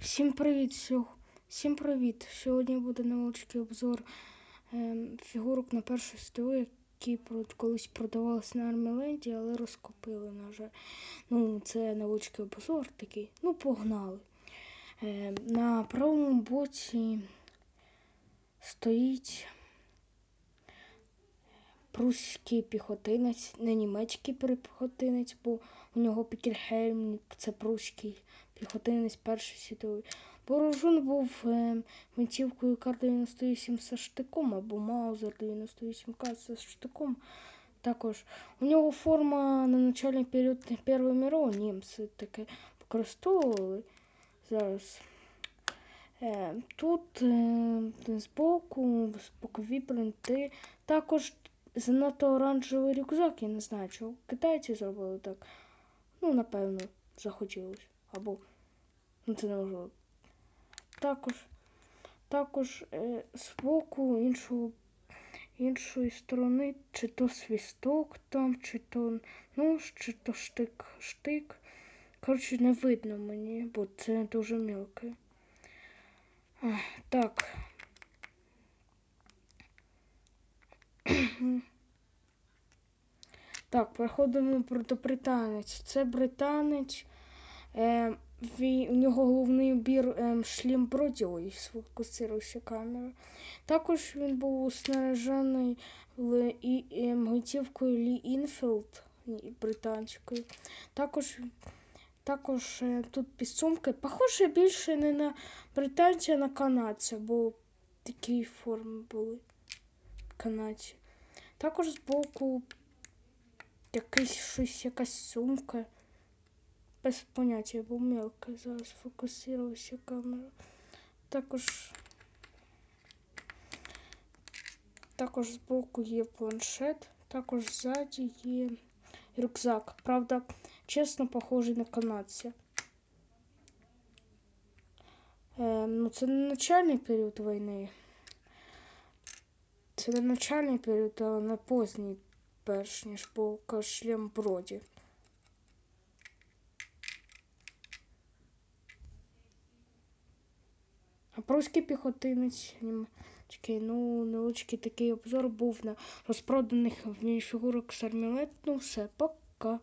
Всім привіт! Всім привіт! Сьогодні буде невеличкий обзор ем, фігурок на першу СТО, які колись продавалися на Арміленді, але розкупили, на жаль. Ну, це невеличкий обзор такий. Ну, погнали. Ем, на правому боці стоїть прусський піхотинець, не німецький піхотинець, бо у нього Пікельхельм, це прусський піхотинець перший світовий. Вооружен був е, гвинтівкою Кар-98 з штиком або Маузер 98К з штиком. Також у нього форма на начальний період Першої мирової німці таке використовували зараз. Е, тут е, збоку бокові принти. Також занадто оранжевий рюкзак, я не знаю, чого китайці зробили так. Ну, напевно, захотілося. Або ну, це неможливо. Також, також е, з боку іншого, іншої сторони, чи то свісток там, чи то нож, чи то штик, штик. Коротше, не видно мені, бо це дуже мілке. Ах, Так. Так, переходимо про до британець. Це британець. Е, у нього головний убір е, шлім Броді, ой, сфокусирується камера. Також він був снаряжений і, і гвинтівкою Лі Інфілд британською. Також, також е, тут підсумки. Похоже більше не на британця, а на канадця, бо такі форми були канадці. Також збоку якийсь щось, якась сумка. Без поняття, бо зараз фокусувалася камера. Також, також збоку є планшет, також ззаді є рюкзак. Правда, чесно, похожий на канадця. Е, ну, це не начальний період війни. Це не начальний період, а не поздній, перш ніж був шлем Броді. Прусський піхотинець німецький, ну, невеличкий такий обзор був на розпроданих в ній фігурок з Армілет. Ну, все, пока.